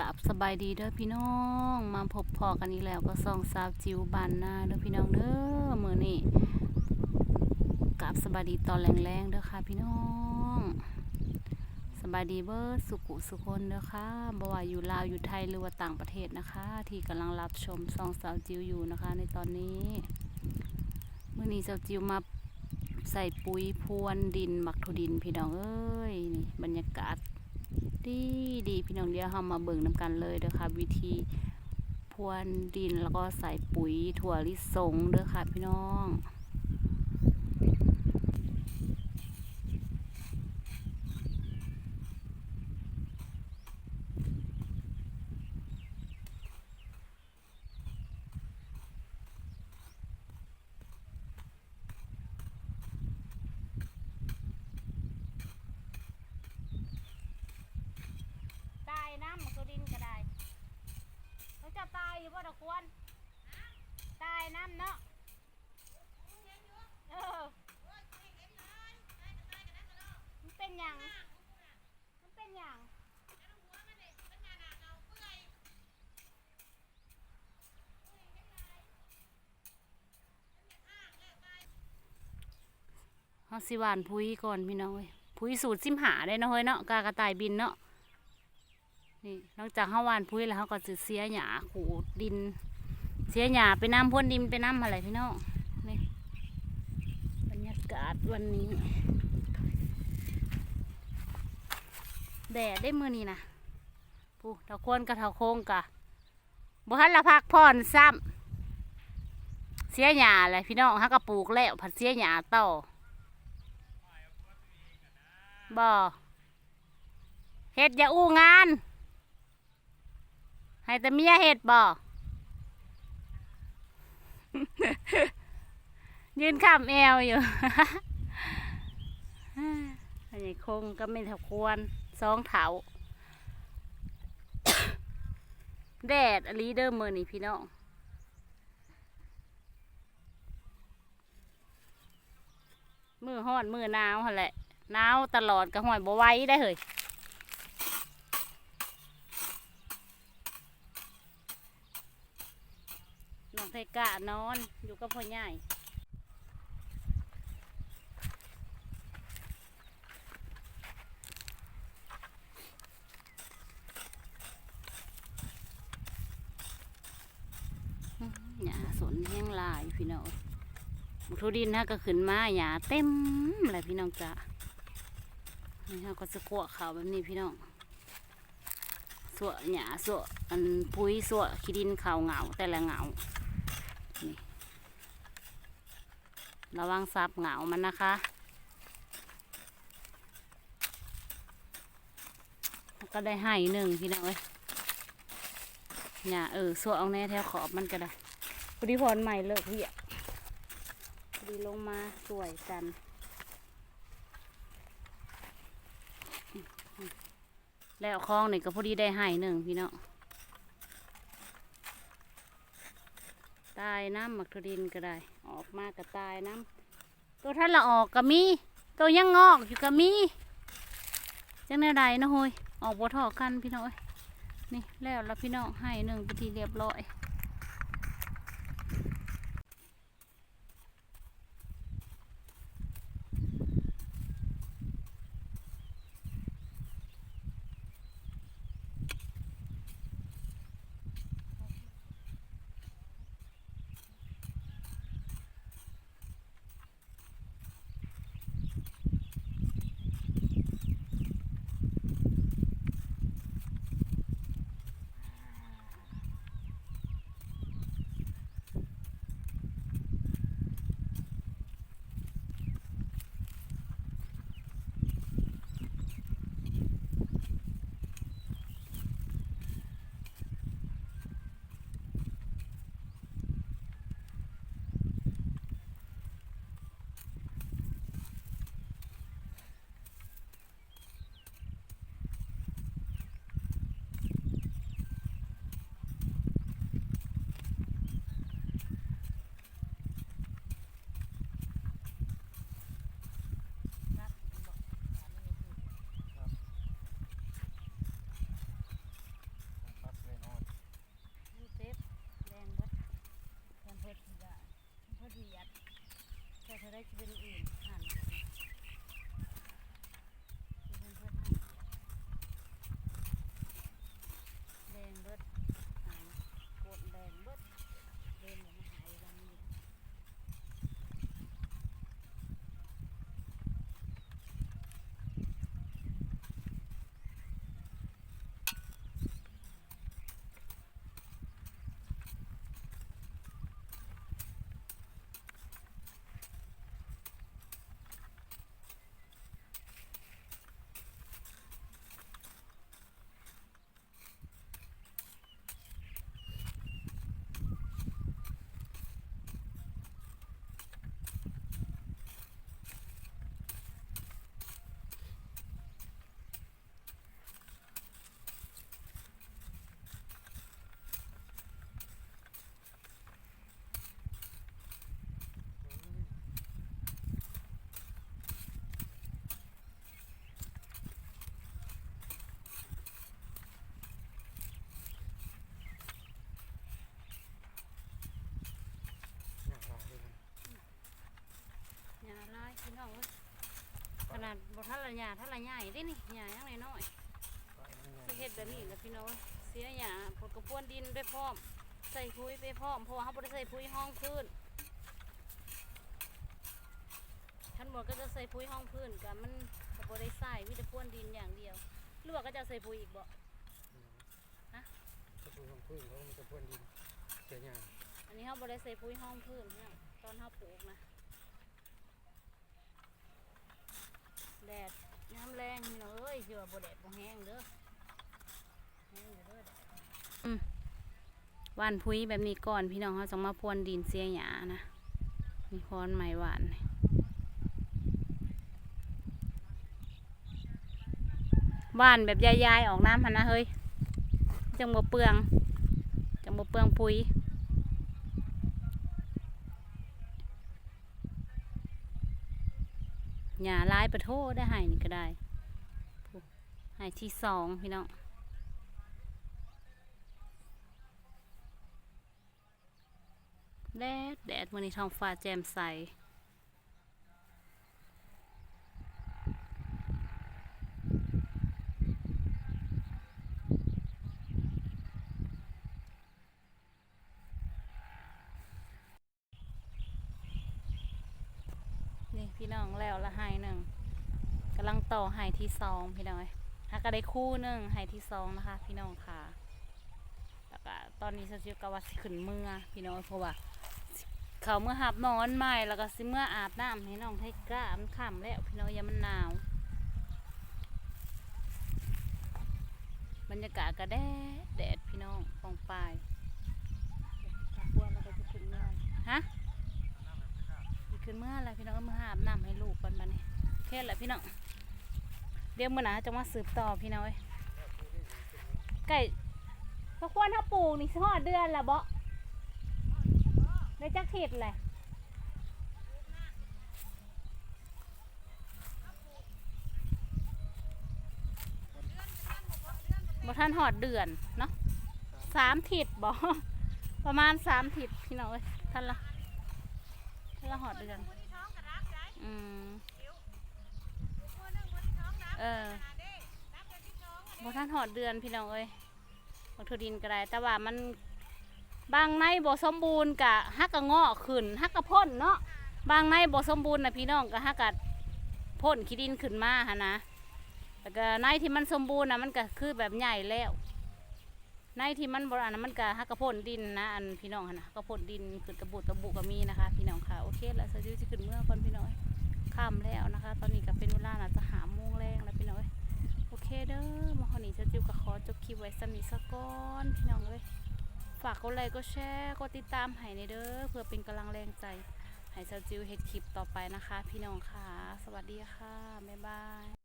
กับสบายดีเด้อพี่น้อง มาพบพอกันอีกแล้วก็ส่องสาวจิวบานนาเด้อพี่น้องเด้อมือนี้กับสบายดีตอนแรงๆเด้อค่ะพี่น้อง สบายดีเบิดสุขุสุคนเด้อค่ะบ่ว่าอยู่ลาวอยู่ไทยหรือว่าต่างประเทศนะคะ ที่กำลังรับชมส่องสาวจิวอยู่นะคะ ในตอนนี้มือนี้สาวจิวมาใส่ปุ๋ยพรวนดินหมักถุดินพี่น้องเอ้ยนี่บรรยากาศ ดีดีพี่น้องเดียวเฮามาเบิ่งน้ำกันเลยเด้อค่ะ วิธีพรวนดินแล้วก็ใส่ปุ๋ยถั่วลิสงเด้อค่ะพี่น้อง ตายน้ำมันก็ดินก็ได้เขาจะตาย อยู่บ่ดอกควรตายน้ำเนาะเออมันเป็นหยังมันเป็นหยังเขาสิหวานพุยก่อนพี่น้องเอ้ยพุยสูตรซิมหาได้เนาะเฮ้ยเนาะกากระต่ายบินเนาะ นี่นอกจากข้าวหวานพุ้ยแล้วเขาก็จะเสียหญ้าขูดดิน เสียหญ้าไปน้ำพ่นดินไปน้ำอะไรพี่น้องนี่บรรยากาศวันนี้ แดดได้มือนี่นะปูเถาควนกับเถาโคงกะบ่ทันละพักผ่อนซ้ำเสียหญ้าอะไรพี่น้องฮักกระปลูกแล้วผัดเสียหญ้าต่อบ่เฮ็ดอย่าอู้งาน ให้แต่เมียเห็ดบ่ยืนข้ามแอวอยู่อันนี้คงก็ไม่ถควรสองเถาแดดอลีเดอร์มือนี่พี่น้องมือฮ้อนมือหนาวหั่นแหละหนาวตลอดก็ห่อยบ่ไหว้ได้เฮ้ย น้องไทกะนอนอยู่กับพ่อใหญ่หญ้าสนแห้งลายพี่น้องบุทุดินฮะก็ขึ้นมาหญ้าเต็มเลยพี่น้องจ้ะนี่ฮะก็จะกวเขาแบบนี้พี่น้องสวหญ้าสวอันปุ๋ยสวขี้ดินเขาเหงาแต่ละเหงา นี่ ระวังซับเหงามันนะคะ ก็ได้ให้หนึ่งพี่น้องเอ้ยเนี่ยเออสวเอาแน่แถวขอบมันก็ได้พอดีพรใหม่เลิกเหียพอดีลงมาสวยกันแล้วคลองนี่ก็พอดีได้ให้หนึ่งพี่น้อง ตายน้ำหมักทุดินก็ได้ ออกมาก็ตายน้ำตัวท่านละออกก็มี ตัวยังงอกอยู่ก็มีจังแนวใดนะโฮยออกบ่ทอกันพี่น้อยนี่แล้วแล้วพี่น้องให้หนึ่งพิธีเรียบร้อย เบียดแต่เธอได้กินอื่นหัน นาดบ่ทันละหญ้าทันละใหญ่ได้นี่หญ้ายังน้อยๆสิเฮ็ดแบบนี้แหล้วพี่น้องเอ้ยเสียหญ้าผลกระพวนดินไปพร้อม ใส่ปุ๋ยไปพร้อมเพราะว่าเฮาบ่ได้ใส่ปุ๋ยห้องพื้นท่านบอกก็จะใส่ปุ๋ยห้องพื้นก็มันก็บ่ได้ใส่มีแต่พรวนดินอย่างเดียวหรือว่าก็จะใส่ปุ๋ยอีกบ่จะพูดของพึ่งเขามันจะพ่นดินเสียหยาอันนี้เฮาบ่ได้ใส่ปุ๋ยห้องพื้นเนี่ยตอนเฮาปลูกนะแดดน้ำแรงนี่เนาะเอ้ยสิว่าบ่แดดบ่แห้งเด้อแห้งเด้อหว่านพุ้ยแบบนี้ก่อนพี่น้องเขาจะมาพรวนดินเสียหยานะ มีค้อนไม้หวานหว่านแบบยายๆออกน้ำพันนะเฮ้ยจังบ่เปลืองจังบ่เปลืองปุ๋ย หย่าลายประโทได้ใหายนี่ก็ได้ใหายที่สองพี่น้องแดดแดดวันนี้ท้องฟ้าแจ่มใส นี่ พี่น้องแล้วละหายหนึ่งกำลังต่อหายที่สองพี่น้อยหาก็ได้คู่หนึ่งหายที่สองนะคะ พี่น้องค่ะแล้วก็ตอนนี้สจิวกว่าสิขึ้นเมื่อพี่น้องเพราะว่าเขาเมื่อหับนอนใหม่แล้วก็สิเมื่ออาบน้ำให้น้องให้กล้ามันค่ำแล้วพี่น้องยามันหนาวบรรยากาศก็แดดแดดพี่น้องปองปลายฮะ ขึ้นเมื่อไรพี่น้องเมื่ออาบน้ำให้ลูกก่อนบัดนี้โอเคแหละพี่น้องเดี๋ยวมื่อหนาจะมาสืบต่อพี่น้องเอ้ยไก่พราะควรถ้าปลูกนี่สิฮอดเดือนละเบ่ได้จักเห็ดเลยบ่ท่านหอดเดือนเนาะสามถิดบ่ประมาณสามถิดพี่น้องเอ้ยท่านละ ท่านละหอดเดือน อืม เออ บ่ท่านหอดเดือนพี่น้องเอ้ยบักทุดินก็ได้ แต่ว่ามันบางในบ่สมบูรณ์กะฮักกะงอกขึ้นฮักกะพ่นเนาะ บางในบ่สมบูรณ์นะพี่น้องก็ฮักกะพ่นขี้ดินขึ้นมาหะนะแต่ก็ในที่มันสมบูรณ์นะมันก็คือแบบใหญ่แล้ว ในที่มันบ่อันมันก็ฮักกะพ่นดินนะอันพี่น้องนะก็พ่นดินขึ้นตะบุตะบุก็มีนะคะ พี่น้องค่ะโอเคแล้วสจิวจะขึ้นเมื่อก่อนพี่น้อยค่ำแล้วนะคะ ตอนนี้ก็เป็นเวลาน่าจะหาโมงแรงแล้วพี่น้อยโอเคเด้อมาคนนี้จะจิวกับขอจบคลิปไว้สำนีสักก้อนพี่น้องเลยฝากกดไลค์กดแชร์กดติดตามให้ในเด้อเพื่อเป็นกำลังแรงใจให้เซาจิวเฮ็ดคลิปต่อไปนะคะ พี่น้องค่ะ สวัสดีค่ะบ๊ายบาย